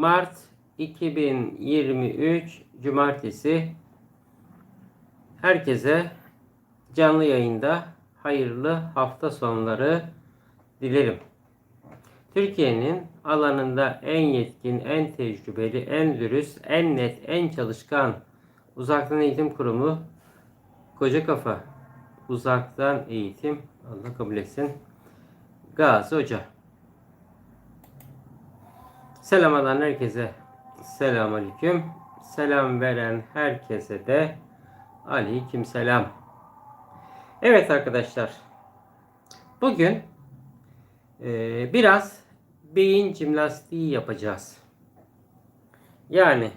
Mart 2023 Cumartesi herkese canlı yayında hayırlı hafta sonları dilerim. Türkiye'nin alanında en yetkin, en tecrübeli, en dürüst, en net, en çalışkan uzaktan eğitim kurumu Koca Kafa Uzaktan Eğitim Allah kabul etsin Gazi Hoca. Selam alan herkese selam aleyküm. Selam veren herkese de aleyküm selam. Evet arkadaşlar. Bugün e, biraz beyin jimnastiği yapacağız. Yani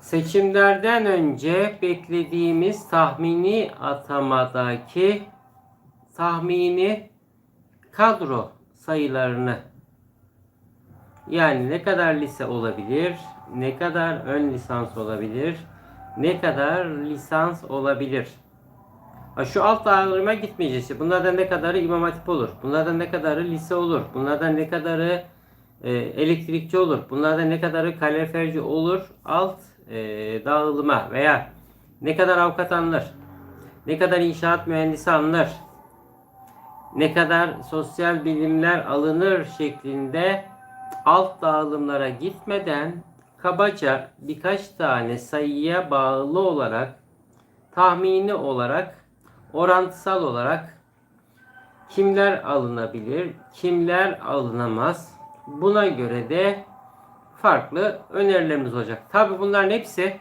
seçimlerden önce beklediğimiz tahmini atamadaki tahmini kadro sayılarını yani ne kadar lise olabilir, ne kadar ön lisans olabilir, ne kadar lisans olabilir. Ha şu alt dağılıma gitmeyeceğiz. Bunlardan ne kadarı imam hatip olur, bunlardan ne kadarı lise olur, bunlardan ne kadarı e, elektrikçi olur, bunlardan ne kadarı kaloriferci olur? Alt e, dağılıma veya ne kadar avukat anlar, ne kadar inşaat mühendisi anlar, ne kadar sosyal bilimler alınır şeklinde alt dağılımlara gitmeden kabaca birkaç tane sayıya bağlı olarak tahmini olarak orantısal olarak kimler alınabilir, kimler alınamaz buna göre de farklı önerilerimiz olacak. Tabi bunların hepsi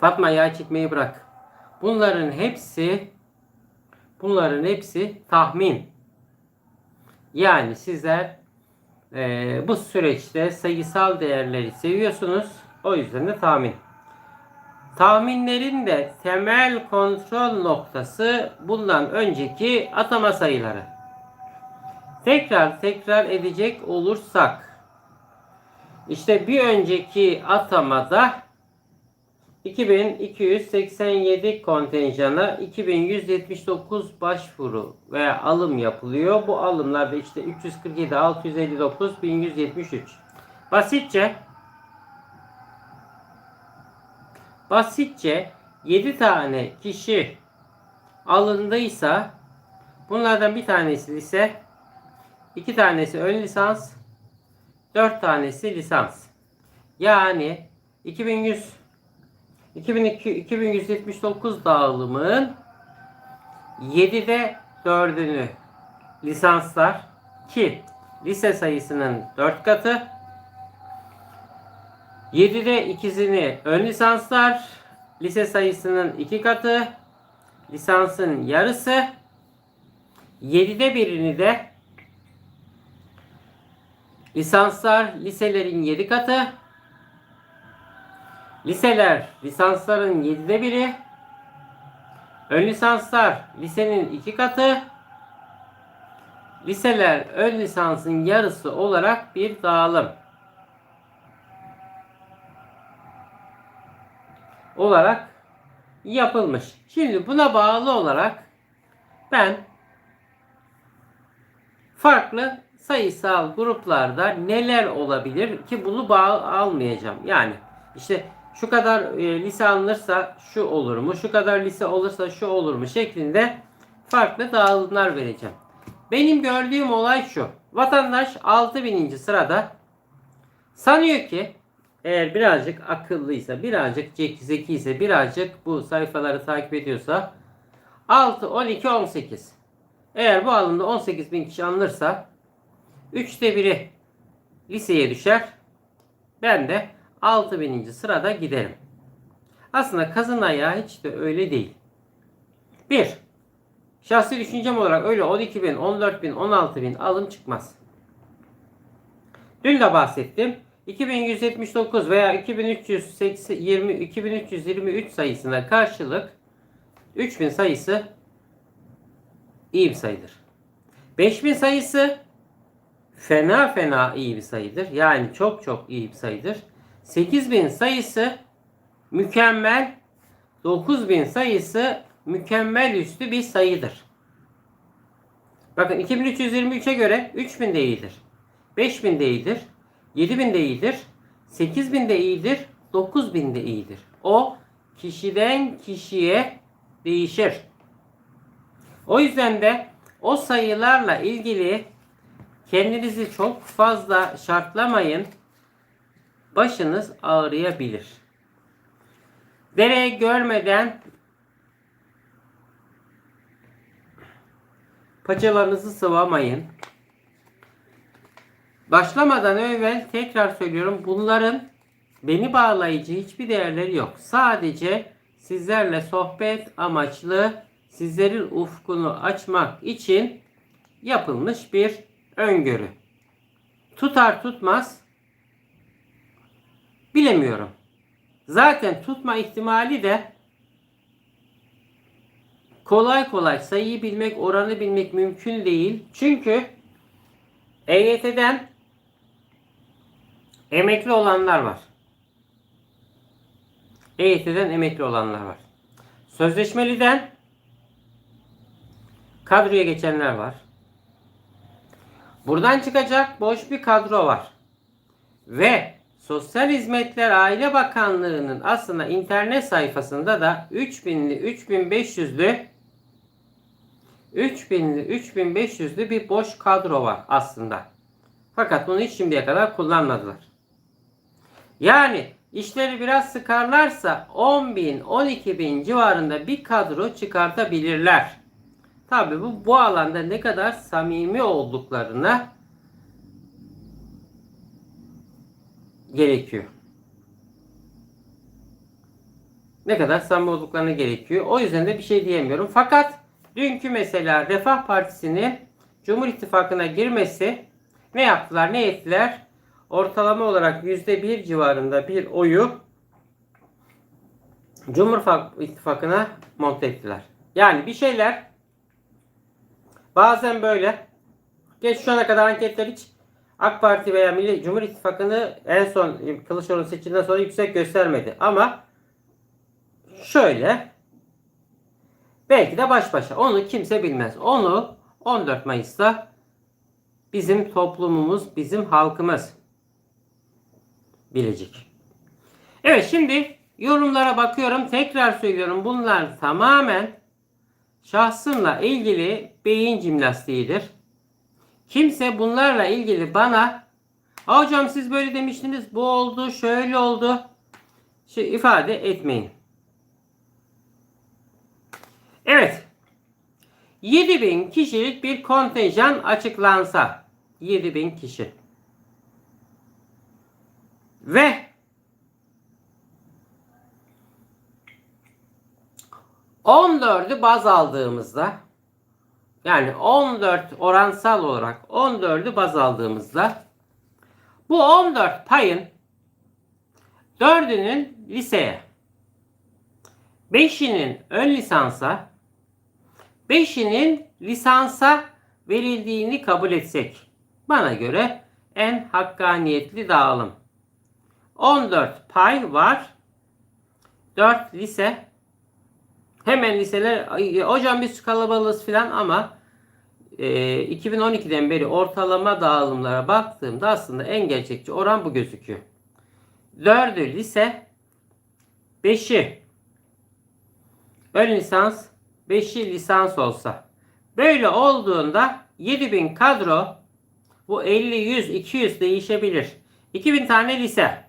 Fatma yağ çekmeyi bırak. Bunların hepsi bunların hepsi tahmin. Yani sizler e, bu süreçte sayısal değerleri seviyorsunuz. O yüzden de tahmin. Tahminlerin de temel kontrol noktası bundan önceki atama sayıları. Tekrar tekrar edecek olursak işte bir önceki atamada 2287 kontenjana 2179 başvuru veya alım yapılıyor. Bu alımlarda işte 347, 659, 1173. Basitçe basitçe 7 tane kişi alındıysa bunlardan bir tanesi lise, iki tanesi ön lisans, 4 tanesi lisans. Yani 2100 2002, 2179 dağılımın 7'de 4'ünü lisanslar ki lise sayısının 4 katı. 7'de ikisini ön lisanslar lise sayısının 2 katı lisansın yarısı. 7'de birini de lisanslar liselerin 7 katı Liseler lisansların 7'de biri. Ön lisanslar lisenin 2 katı. Liseler ön lisansın yarısı olarak bir dağılım. olarak yapılmış. Şimdi buna bağlı olarak ben farklı sayısal gruplarda neler olabilir ki bunu bağ almayacağım. Yani işte şu kadar e, lise alınırsa şu olur mu? Şu kadar lise olursa şu olur mu? Şeklinde farklı dağılımlar vereceğim. Benim gördüğüm olay şu. Vatandaş 6000. sırada sanıyor ki eğer birazcık akıllıysa, birazcık zeki ise, birazcık bu sayfaları takip ediyorsa 6, 12, 18. Eğer bu alımda 18 bin kişi alınırsa 3'te biri liseye düşer. Ben de 6000. sırada giderim. Aslında kazın ayağı hiç de öyle değil. 1. Şahsi düşüncem olarak öyle 12 bin, 14 bin, 16 bin alım çıkmaz. Dün de bahsettim. 2179 veya 2320, 2323 sayısına karşılık 3000 sayısı iyi bir sayıdır. 5000 sayısı fena fena iyi bir sayıdır. Yani çok çok iyi bir sayıdır. 8000 sayısı mükemmel, 9000 sayısı mükemmel üstü bir sayıdır. Bakın 2323'e göre 3000 de iyidir. 5000 de iyidir. 7000 de iyidir. 8000 de iyidir. 9000 de iyidir. O kişiden kişiye değişir. O yüzden de o sayılarla ilgili kendinizi çok fazla şartlamayın. Başınız ağrıyabilir. Dere görmeden paçalarınızı sıvamayın. Başlamadan evvel tekrar söylüyorum bunların beni bağlayıcı hiçbir değerleri yok. Sadece sizlerle sohbet amaçlı sizlerin ufkunu açmak için yapılmış bir öngörü. Tutar tutmaz bilemiyorum. Zaten tutma ihtimali de kolay kolay sayıyı bilmek, oranı bilmek mümkün değil. Çünkü EYT'den emekli olanlar var. EYT'den emekli olanlar var. Sözleşmeliden kadroya geçenler var. Buradan çıkacak boş bir kadro var. Ve Sosyal Hizmetler Aile Bakanlığı'nın aslında internet sayfasında da 3000'li 3500'lü 3000'li 3500'lü bir boş kadro var aslında. Fakat bunu hiç şimdiye kadar kullanmadılar. Yani işleri biraz sıkarlarsa 10 bin 12 bin civarında bir kadro çıkartabilirler. Tabi bu, bu alanda ne kadar samimi olduklarına gerekiyor. Ne kadar samimi olduklarına gerekiyor. O yüzden de bir şey diyemiyorum. Fakat dünkü mesela Refah Partisi'nin Cumhur İttifakı'na girmesi ne yaptılar ne ettiler? Ortalama olarak %1 civarında bir oyu Cumhur İttifakı'na monte ettiler. Yani bir şeyler bazen böyle geç şu ana kadar anketler hiç AK Parti veya Milli Cumhur İttifakı'nı en son Kılıçdaroğlu seçiminden sonra yüksek göstermedi. Ama şöyle belki de baş başa. Onu kimse bilmez. Onu 14 Mayıs'ta bizim toplumumuz, bizim halkımız bilecek. Evet şimdi yorumlara bakıyorum. Tekrar söylüyorum. Bunlar tamamen şahsımla ilgili beyin jimnastiğidir. Kimse bunlarla ilgili bana hocam siz böyle demiştiniz bu oldu şöyle oldu şey ifade etmeyin. Evet. 7000 kişilik bir kontenjan açıklansa 7000 kişi ve on dördü baz aldığımızda yani 14 oransal olarak 14'ü baz aldığımızda bu 14 payın 4'ünün liseye 5'inin ön lisansa 5'inin lisansa verildiğini kabul etsek bana göre en hakkaniyetli dağılım. 14 pay var. 4 lise Hemen liseler hocam biz kalabalığız filan ama e, 2012'den beri ortalama dağılımlara baktığımda aslında en gerçekçi oran bu gözüküyor. 4'ü lise, 5'i ön lisans, 5'i lisans olsa. Böyle olduğunda 7000 kadro bu 50, 100, 200 değişebilir. 2000 tane lise.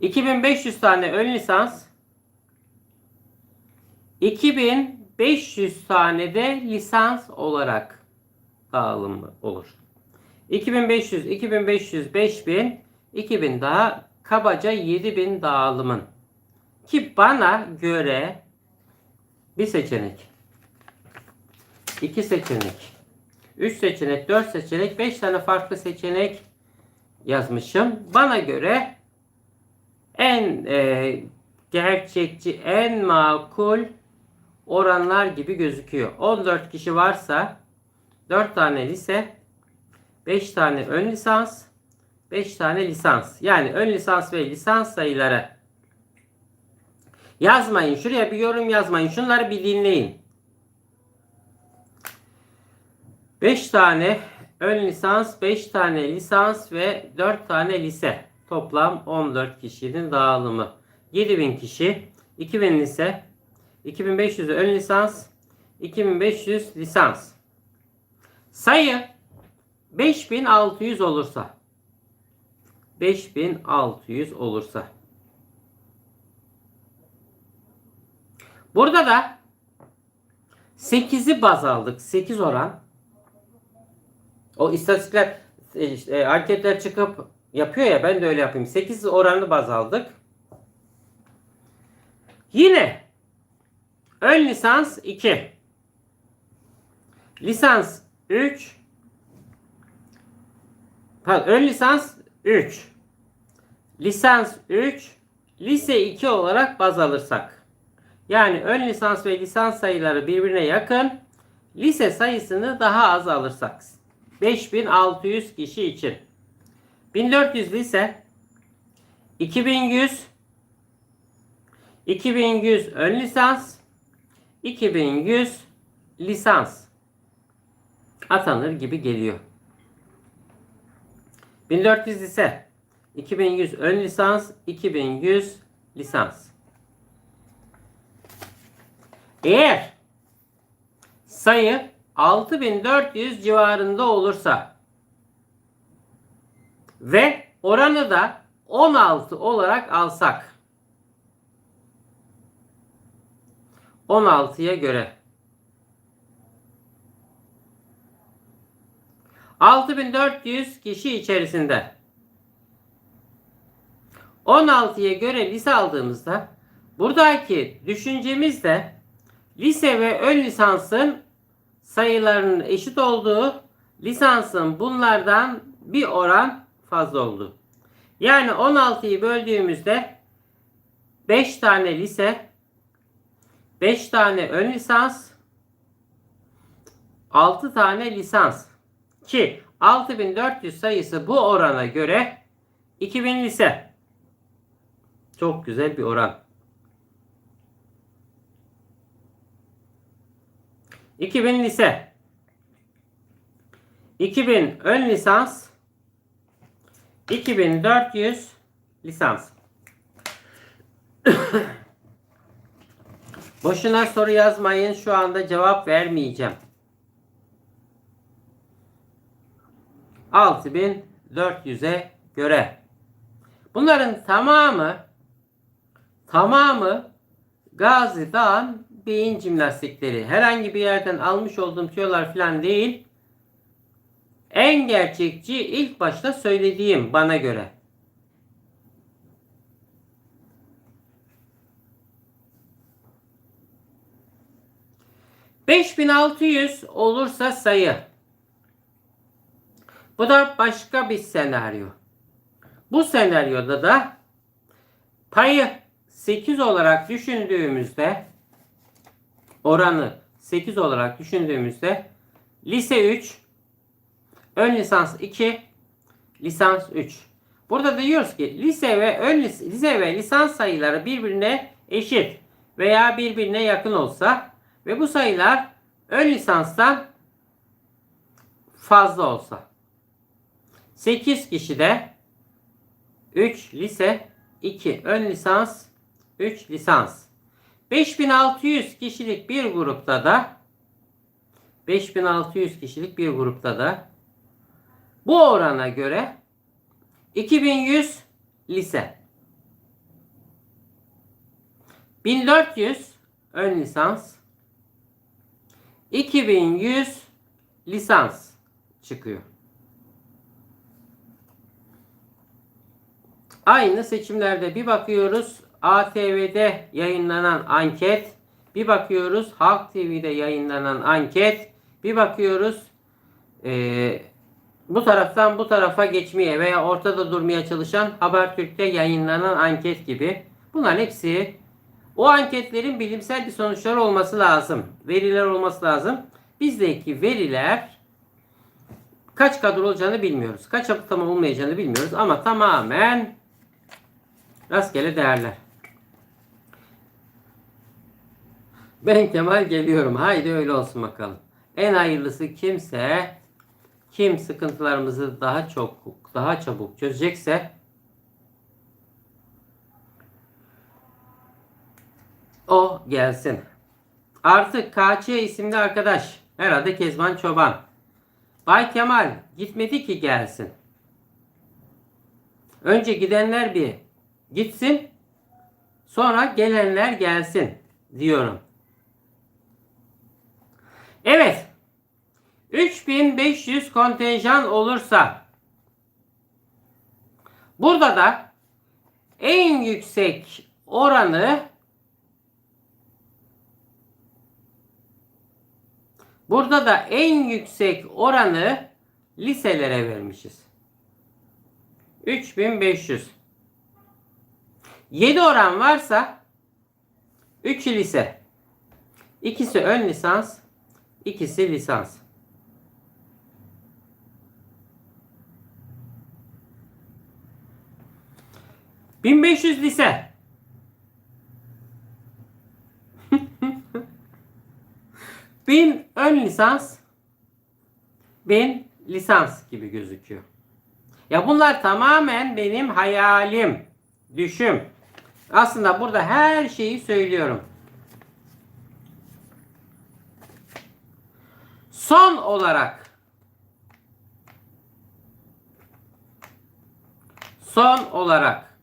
2500 tane ön lisans, 2500 tane de lisans olarak dağılımı olur. 2500, 2500, 5000, 2000 daha kabaca 7000 dağılımın. Ki bana göre bir seçenek, iki seçenek, üç seçenek, dört seçenek, beş tane farklı seçenek yazmışım. Bana göre en e, gerçekçi, en makul oranlar gibi gözüküyor. 14 kişi varsa 4 tane lise, 5 tane ön lisans, 5 tane lisans. Yani ön lisans ve lisans sayıları yazmayın. Şuraya bir yorum yazmayın. Şunları bir dinleyin. 5 tane ön lisans, 5 tane lisans ve 4 tane lise. Toplam 14 kişinin dağılımı. 7000 kişi, 2000 lise, 2500 ön lisans, 2500 lisans. Sayı 5600 olursa 5600 olursa Burada da 8'i baz aldık. 8 oran. O istatistikler e, işte, anketler çıkıp yapıyor ya ben de öyle yapayım. 8 oranı baz aldık. Yine ön lisans 2. Lisans 3. Pardon, ön lisans 3. Lisans 3. Lise 2 olarak baz alırsak. Yani ön lisans ve lisans sayıları birbirine yakın. Lise sayısını daha az alırsak. 5600 kişi için. 1400 lise 2100 2100 ön lisans 2100 lisans atanır gibi geliyor. 1400 ise 2100 ön lisans 2100 lisans. Eğer sayı 6400 civarında olursa ve oranı da 16 olarak alsak 16'ya göre 6400 kişi içerisinde 16'ya göre lise aldığımızda buradaki düşüncemiz de lise ve ön lisansın sayılarının eşit olduğu, lisansın bunlardan bir oran fazla olduğu. Yani 16'yı böldüğümüzde 5 tane lise, 5 tane ön lisans, 6 tane lisans. Ki 6400 sayısı bu orana göre 2000 lise. Çok güzel bir oran. 2000 lise. 2000 ön lisans. 2400 lisans. Boşuna soru yazmayın. Şu anda cevap vermeyeceğim. 6400'e göre. Bunların tamamı tamamı Gazi Dağ'ın beyin jimnastikleri. Herhangi bir yerden almış olduğum tüyolar falan değil. En gerçekçi ilk başta söylediğim bana göre. ...5600 olursa sayı. Bu da başka bir senaryo. Bu senaryoda da payı 8 olarak düşündüğümüzde oranı 8 olarak düşündüğümüzde lise 3, ön lisans 2, lisans 3. Burada diyoruz ki lise ve ön lise, lise ve lisans sayıları birbirine eşit veya birbirine yakın olsa ve bu sayılar ön lisanstan fazla olsa. 8 kişi de 3 lise, 2 ön lisans, 3 lisans. 5600 kişilik bir grupta da 5600 kişilik bir grupta da bu orana göre 2100 lise 1400 ön lisans 2100 lisans çıkıyor. Aynı seçimlerde bir bakıyoruz. ATV'de yayınlanan anket, bir bakıyoruz Halk TV'de yayınlanan anket, bir bakıyoruz e, bu taraftan bu tarafa geçmeye veya ortada durmaya çalışan Habertürk'te yayınlanan anket gibi. Bunların hepsi o anketlerin bilimsel bir sonuçları olması lazım. Veriler olması lazım. Bizdeki veriler kaç kadro olacağını bilmiyoruz. Kaç tamam olmayacağını bilmiyoruz ama tamamen rastgele değerler. Ben Kemal geliyorum. Haydi öyle olsun bakalım. En hayırlısı kimse kim sıkıntılarımızı daha çok daha çabuk çözecekse o gelsin. Artık KÇ isimli arkadaş herhalde Kezban Çoban. Bay Kemal gitmedi ki gelsin. Önce gidenler bir gitsin. Sonra gelenler gelsin diyorum. Evet. 3500 kontenjan olursa burada da en yüksek oranı burada da en yüksek oranı liselere vermişiz. 3500 7 oran varsa 3'ü lise. İkisi ön lisans, ikisi lisans. ...1500 lise. Bin ön lisans, bin lisans gibi gözüküyor. Ya bunlar tamamen benim hayalim, düşüm. Aslında burada her şeyi söylüyorum. Son olarak son olarak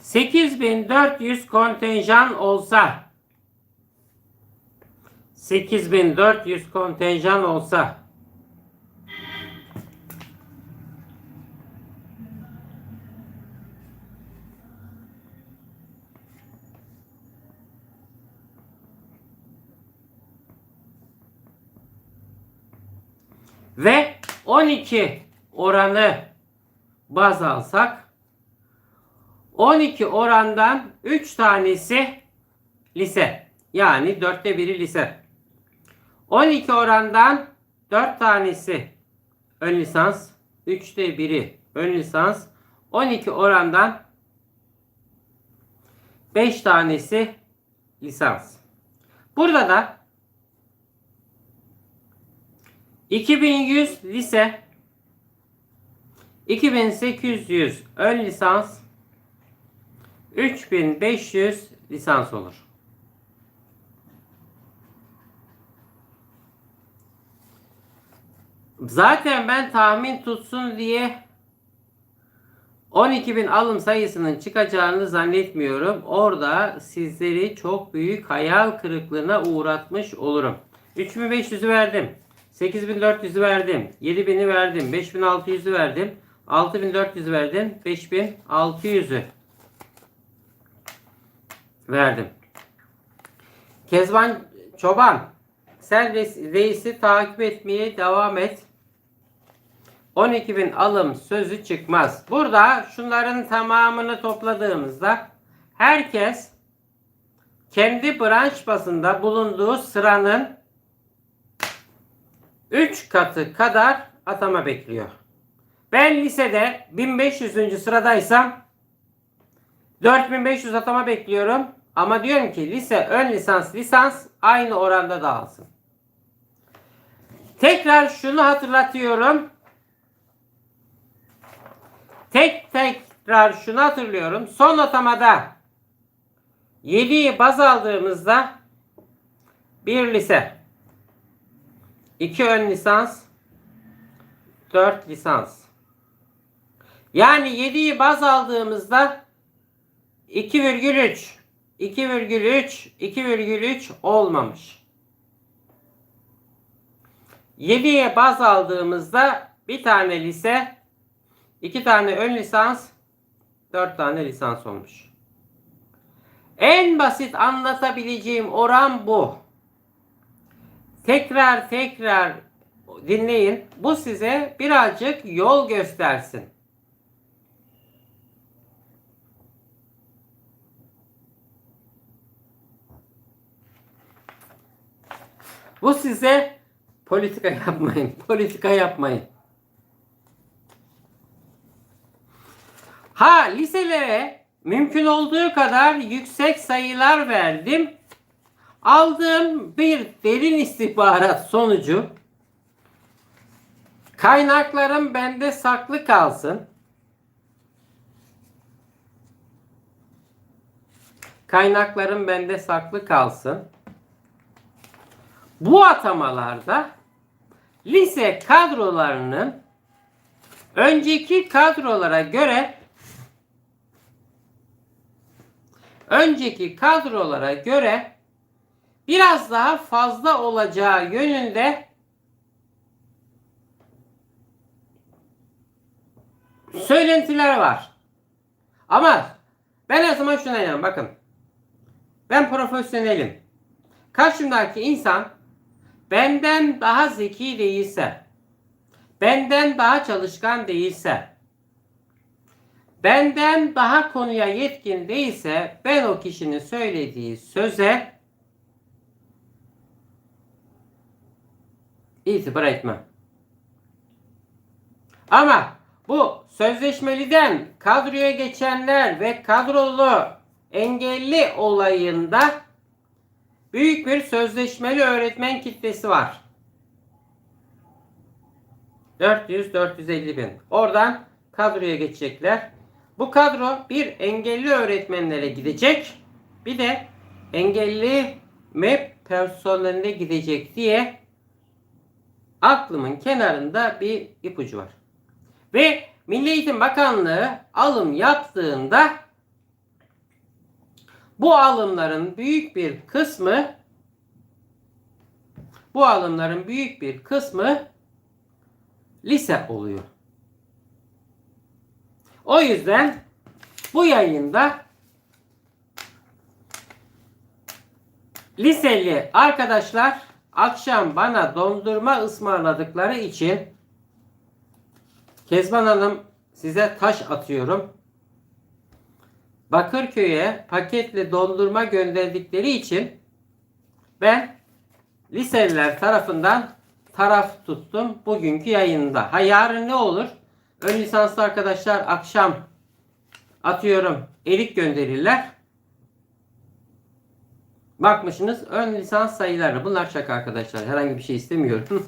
8400 kontenjan olsa 8400 kontenjan olsa ve 12 oranı baz alsak 12 orandan 3 tanesi lise. Yani dörtte biri lise. 12 orandan 4 tanesi ön lisans, 3'te biri ön lisans, 12 orandan 5 tanesi lisans. Burada da 2100 lise 2800 ön lisans 3500 lisans olur. Zaten ben tahmin tutsun diye 12.000 alım sayısının çıkacağını zannetmiyorum. Orada sizleri çok büyük hayal kırıklığına uğratmış olurum. 3500'ü verdim. 8400'ü verdim. 7000'i verdim. 5600'ü verdim. 6400'ü verdim. 5600'ü verdim. Kezban Çoban sen reisi takip etmeye devam et. 12.000 alım sözü çıkmaz. Burada şunların tamamını topladığımızda herkes kendi branş basında bulunduğu sıranın 3 katı kadar atama bekliyor. Ben lisede 1500. sıradaysam 4500 atama bekliyorum. Ama diyorum ki lise, ön lisans, lisans aynı oranda dağılsın. Tekrar şunu hatırlatıyorum. Tek tekrar şunu hatırlıyorum. Son atamada 7'yi baz aldığımızda bir lise, 2 ön lisans, 4 lisans. Yani 7'yi baz aldığımızda 2,3 2,3 2,3 olmamış. 7'ye baz aldığımızda bir tane lise, iki tane ön lisans, dört tane lisans olmuş. En basit anlatabileceğim oran bu. Tekrar tekrar dinleyin. Bu size birazcık yol göstersin. Bu size politika yapmayın. Politika yapmayın. Ha liselere mümkün olduğu kadar yüksek sayılar verdim. Aldığım bir derin istihbarat sonucu Kaynaklarım bende saklı kalsın. Kaynaklarım bende saklı kalsın. Bu atamalarda lise kadrolarının önceki kadrolara göre önceki kadrolara göre biraz daha fazla olacağı yönünde söylentiler var. Ama ben her zaman şuna inanıyorum. Bakın. Ben profesyonelim. Karşımdaki insan benden daha zeki değilse, benden daha çalışkan değilse, benden daha konuya yetkin değilse ben o kişinin söylediği söze itibar etmem. Ama bu sözleşmeliden kadroya geçenler ve kadrolu engelli olayında büyük bir sözleşmeli öğretmen kitlesi var. 400-450 bin. Oradan kadroya geçecekler. Bu kadro bir engelli öğretmenlere gidecek. Bir de engelli MEP personeline gidecek diye aklımın kenarında bir ipucu var. Ve Milli Eğitim Bakanlığı alım yaptığında bu alımların büyük bir kısmı bu alımların büyük bir kısmı lise oluyor. O yüzden bu yayında liseli arkadaşlar akşam bana dondurma ısmarladıkları için Kezban Hanım size taş atıyorum. Bakırköy'e paketle dondurma gönderdikleri için ben liseliler tarafından taraf tuttum bugünkü yayında. Ha yarın ne olur? Ön lisanslı arkadaşlar akşam atıyorum erik gönderirler. Bakmışsınız ön lisans sayıları. Bunlar şaka arkadaşlar. Herhangi bir şey istemiyorum.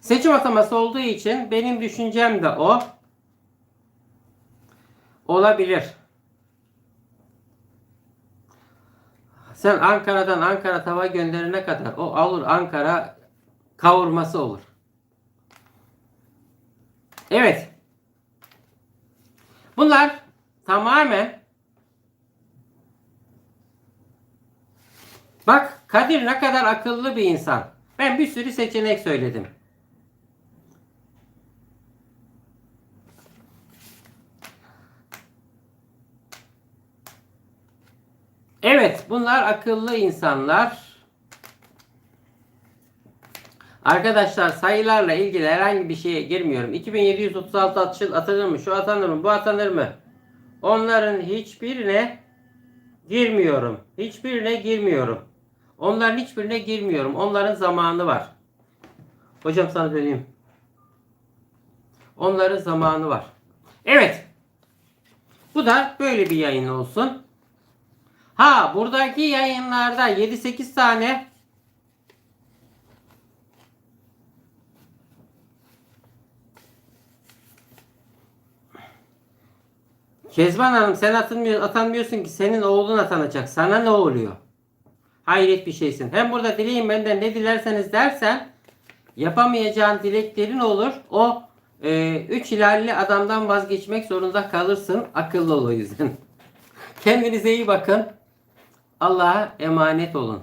Seçim ataması olduğu için benim düşüncem de o. Olabilir. Sen Ankara'dan Ankara tava gönderene kadar o alır Ankara kavurması olur. Evet. Bunlar tamamen Bak Kadir ne kadar akıllı bir insan. Ben bir sürü seçenek söyledim. Evet, bunlar akıllı insanlar. Arkadaşlar sayılarla ilgili herhangi bir şeye girmiyorum. 2736 atışıl atılır mı? Şu atanır mı? Bu atanır mı? Onların hiçbirine girmiyorum. Hiçbirine girmiyorum. Onların hiçbirine girmiyorum. Onların zamanı var. Hocam sana döneyim. Onların zamanı var. Evet. Bu da böyle bir yayın olsun. Ha buradaki yayınlarda 7-8 tane Kezban Hanım sen atılmıyor, atanmıyorsun ki senin oğlun atanacak. Sana ne oluyor? Hayret bir şeysin. Hem burada dileyin benden ne dilerseniz dersen yapamayacağın dileklerin olur. O e, üç ilerli adamdan vazgeçmek zorunda kalırsın. Akıllı ol o yüzden. Kendinize iyi bakın. Allah'a emanet olun.